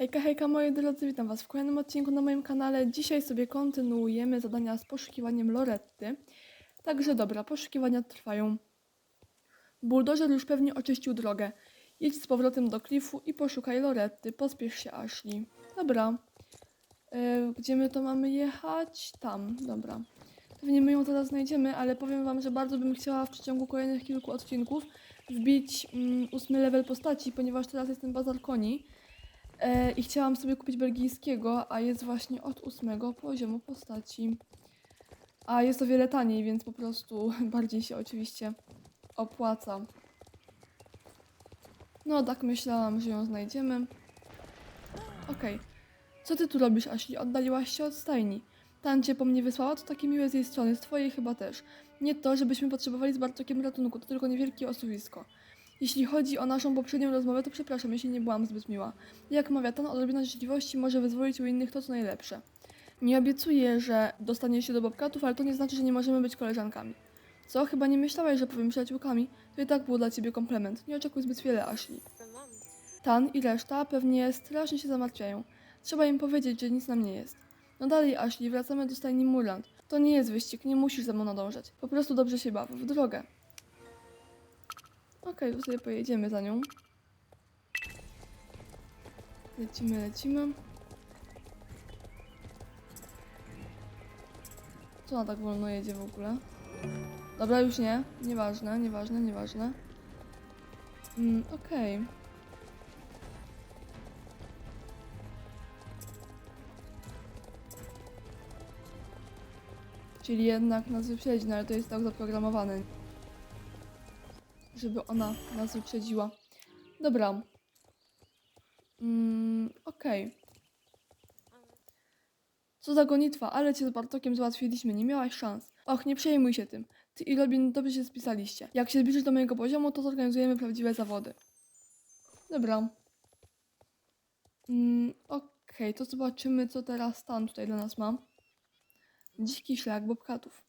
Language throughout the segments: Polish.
Hejka, hejka moi drodzy, witam was w kolejnym odcinku na moim kanale. Dzisiaj sobie kontynuujemy zadania z poszukiwaniem Loretty. Także dobra, poszukiwania trwają. Buldożer już pewnie oczyścił drogę. Jedź z powrotem do klifu i poszukaj Loretty. Pospiesz się, Ashley. Dobra. E, gdzie my to mamy jechać? Tam, dobra. Pewnie my ją teraz znajdziemy, ale powiem wam, że bardzo bym chciała w przeciągu kolejnych kilku odcinków wbić mm, ósmy level postaci, ponieważ teraz jestem bazar koni. E, I chciałam sobie kupić belgijskiego, a jest właśnie od ósmego poziomu postaci. A jest o wiele taniej, więc po prostu bardziej się oczywiście opłaca. No, tak myślałam, że ją znajdziemy. Okej. Co ty tu robisz, Ashley? Oddaliłaś się od stajni. Tan cię po mnie wysłała, to takie miłe z jej strony, z twojej chyba też. Nie to, żebyśmy potrzebowali z Bartokiem ratunku, to tylko niewielkie osuwisko. Jeśli chodzi o naszą poprzednią rozmowę, to przepraszam, jeśli nie byłam zbyt miła. Jak mawia Tan, odrobina życzliwości może wyzwolić u innych to, co najlepsze. Nie obiecuję, że dostaniesz się do bobkatów, ale to nie znaczy, że nie możemy być koleżankami. Co? Chyba nie myślałaś, że powiem przyjaciółkami? To i tak był dla ciebie komplement. Nie oczekuj zbyt wiele, Ashley. Tan i reszta pewnie strasznie się zamartwiają. Trzeba im powiedzieć, że nic nam nie jest. No dalej, Ashley, wracamy do stajni Murland. To nie jest wyścig, nie musisz ze mną nadążać. Po prostu dobrze się baw, w drogę. Okej, to sobie pojedziemy za nią. Lecimy, lecimy. Co ona tak wolno jedzie w ogóle? Dobra, już nie. Nieważne, nieważne, nieważne. Mm, okej. Czyli jednak nas wyprzedzi, no ale to jest tak zaprogramowane. Żeby ona nas wyprzedziła. Dobra. Mm, okej. Co za gonitwa, ale cię z Bartokiem załatwiliśmy, nie miałaś szans. Och, nie przejmuj się tym. Ty i Robin dobrze się spisaliście. Jak się zbliżysz do mojego poziomu, to zorganizujemy prawdziwe zawody. Dobra. Mm, Okej, to zobaczymy, co teraz stan tutaj dla nas ma. Dziki szlak bobkatów.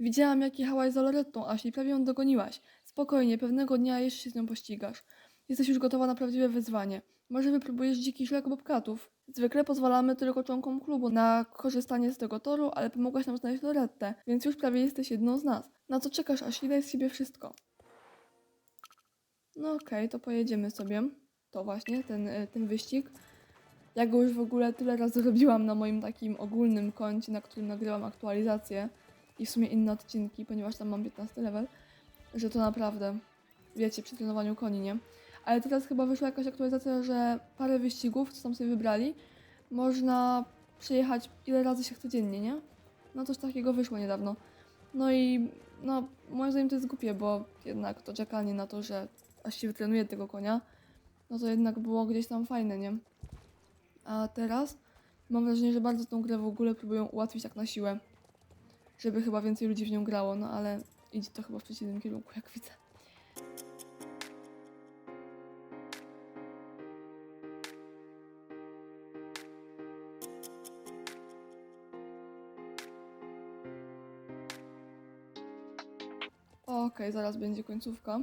Widziałam, jak jechałaś za Lorettą, Aśli, prawie ją dogoniłaś. Spokojnie, pewnego dnia jeszcze się z nią pościgasz. Jesteś już gotowa na prawdziwe wyzwanie. Może wypróbujesz dziki szlak bobkatów? Zwykle pozwalamy tylko członkom klubu na korzystanie z tego toru, ale pomogłaś nam znaleźć Lorettę, więc już prawie jesteś jedną z nas. Na co czekasz, Aśli? Daj z siebie wszystko. No okej, to pojedziemy sobie. To właśnie, ten, y, ten wyścig. Ja go już w ogóle tyle razy robiłam na moim takim ogólnym koncie, na którym nagrywam aktualizacje i w sumie inne odcinki, ponieważ tam mam 15 level, że to naprawdę, wiecie, przy trenowaniu koni, nie? Ale teraz chyba wyszła jakaś aktualizacja, że parę wyścigów, co tam sobie wybrali, można przejechać ile razy się chce dziennie, nie? No coś takiego wyszło niedawno. No i no, moim zdaniem to jest głupie, bo jednak to czekanie na to, że aż się wytrenuje tego konia, no to jednak było gdzieś tam fajne, nie? A teraz mam wrażenie, że bardzo tą grę w ogóle próbują ułatwić tak na siłę, żeby chyba więcej ludzi w nią grało, no ale idzie to chyba w przeciwnym kierunku, jak widzę. Okej, zaraz będzie końcówka.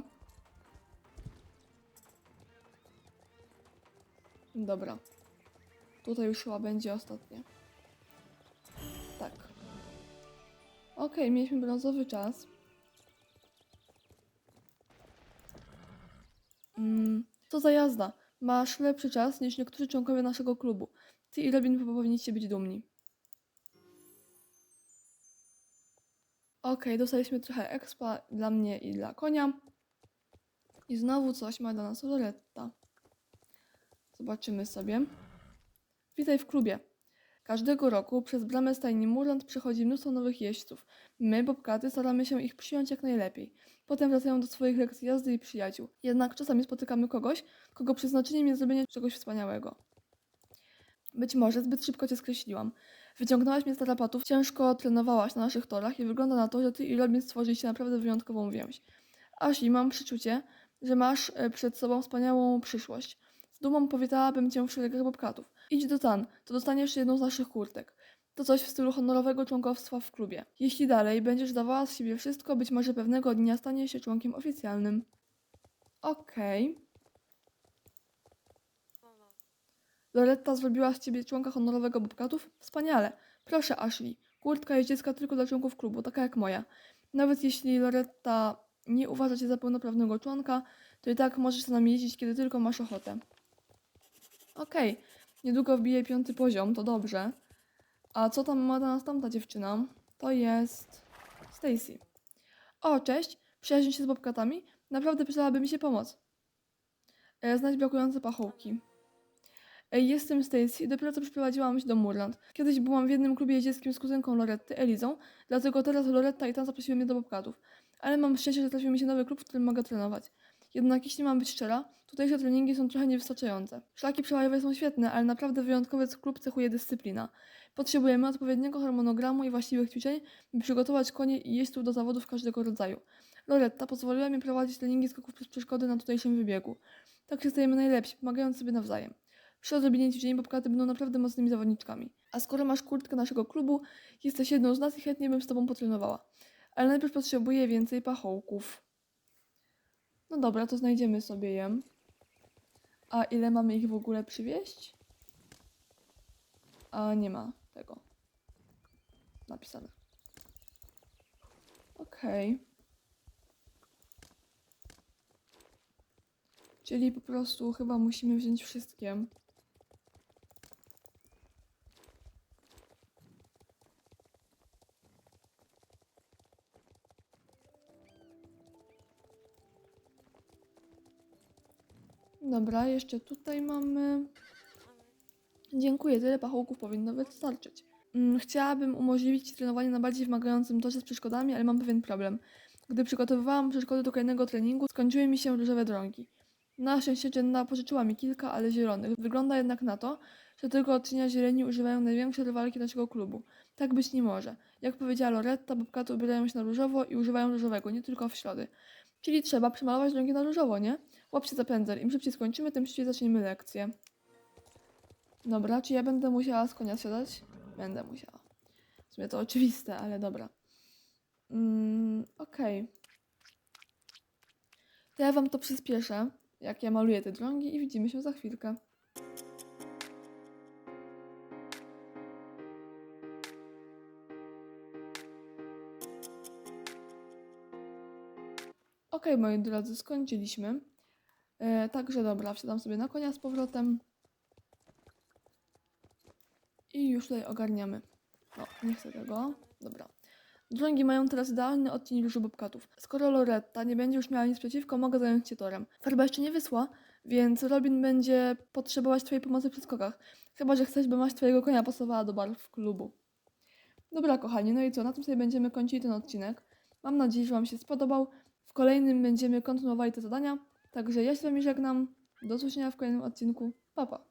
Dobra. Tutaj już chyba będzie ostatnie. Tak. Okej, mieliśmy brązowy czas. Mm, co za jazda. Masz lepszy czas niż niektórzy członkowie naszego klubu. Ty i Robin powinniście być dumni. Okej, dostaliśmy trochę expa dla mnie i dla konia. I znowu coś ma dla nas Loretta. Zobaczymy sobie. Witaj w klubie. Każdego roku przez bramę stajni Murland przychodzi mnóstwo nowych jeźdźców. My, Bobkaty, staramy się ich przyjąć jak najlepiej. Potem wracają do swoich lekcji jazdy i przyjaciół. Jednak czasami spotykamy kogoś, kogo przeznaczeniem jest zrobienie czegoś wspaniałego. Być może zbyt szybko cię skreśliłam. Wyciągnęłaś mnie z tarapatów, ciężko trenowałaś na naszych torach i wygląda na to, że ty i Robin stworzyliście naprawdę wyjątkową więź. Ashley, mam przeczucie, że masz e, przed sobą wspaniałą przyszłość. Z dumą powitałabym cię w szeregach bobkatów. Idź do Tan, to dostaniesz jedną z naszych kurtek. To coś w stylu honorowego członkostwa w klubie. Jeśli dalej będziesz dawała z siebie wszystko, być może pewnego dnia staniesz się członkiem oficjalnym. Okej. Loretta zrobiła z ciebie członka honorowego Bobcatów? Wspaniale. Proszę, Ashley. Kurtka jest dziecka tylko dla członków klubu, taka jak moja. Nawet jeśli Loretta nie uważa cię za pełnoprawnego członka, to i tak możesz z nami jeździć, kiedy tylko masz ochotę. Okej, niedługo wbiję piąty poziom, to dobrze. A co tam ma dla nas tamta dziewczyna? To jest Stacy. O, cześć. Przyjaźń się z bobkatami? Naprawdę przydałaby mi się pomoc. E, Znajdź brakujące pachołki. Jestem Stacy i dopiero co przyprowadziłam się do Murland. Kiedyś byłam w jednym klubie jeździeckim z kuzynką Loretty, Elizą, dlatego teraz Loretta i tam zaprosiły mnie do bobkatów. Ale mam szczęście, że trafił mi się nowy klub, w którym mogę trenować. Jednak jeśli mam być szczera, tutejsze treningi są trochę niewystarczające. Szlaki przełajowe są świetne, ale naprawdę wyjątkowy klub cechuje dyscyplina. Potrzebujemy odpowiedniego harmonogramu i właściwych ćwiczeń, by przygotować konie i jeźdźców do zawodów każdego rodzaju. Loretta pozwoliła mi prowadzić treningi skoków przez przeszkody na tutejszym wybiegu. Tak się stajemy najlepsi, pomagając sobie nawzajem. Przy odrobinie ćwiczeń bobkaty będą naprawdę mocnymi zawodniczkami. A skoro masz kurtkę naszego klubu, jesteś jedną z nas i chętnie bym z tobą potrenowała. Ale najpierw potrzebuję więcej pachołków. No dobra, to znajdziemy sobie je. A ile mamy ich w ogóle przywieźć? A nie ma tego napisane. Okej. Czyli po prostu chyba musimy wziąć wszystkie. Dobra, jeszcze tutaj mamy. Dziękuję, tyle pachołków powinno wystarczyć. Mm, Chciałabym umożliwić trenowanie na bardziej wymagającym torze z przeszkodami, ale mam pewien problem. Gdy przygotowywałam przeszkody do kolejnego treningu, skończyły mi się różowe drągi. Na szczęście Jenna pożyczyła mi kilka, ale zielonych. Wygląda jednak na to, że tego odcienia zieleni używają największe rywalki naszego klubu. Tak być nie może. Jak powiedziała Loretta, bobkaty ubierają się na różowo i używają różowego, nie tylko w środy. Czyli trzeba przemalować drągi na różowo, nie? Łap się za pędzel. Im szybciej skończymy, tym szybciej zaczniemy lekcję. Dobra, czy ja będę musiała z konia siadać? Będę musiała. W sumie to oczywiste, ale dobra. Mm, Okej. To ja wam to przyspieszę, jak ja maluję te drągi i widzimy się za chwilkę. Moi drodzy, skończyliśmy. E, także dobra, wsiadam sobie na konia z powrotem. I już tutaj ogarniamy. O, nie chcę tego. Dobra. Drągi mają teraz idealny odcień różu bobkatów. Skoro Loretta nie będzie już miała nic przeciwko, mogę zająć się torem. Farba jeszcze nie wysła, więc Robin będzie potrzebować twojej pomocy przy skokach. Chyba, że chcesz, by maść twojego konia pasowała do barw klubu. Dobra, kochani, no i co? Na tym sobie będziemy kończyli ten odcinek. Mam nadzieję, że Wam się spodobał. W kolejnym będziemy kontynuowali te zadania. Także ja się z Wami żegnam. Do usłyszenia w kolejnym odcinku. Pa, pa.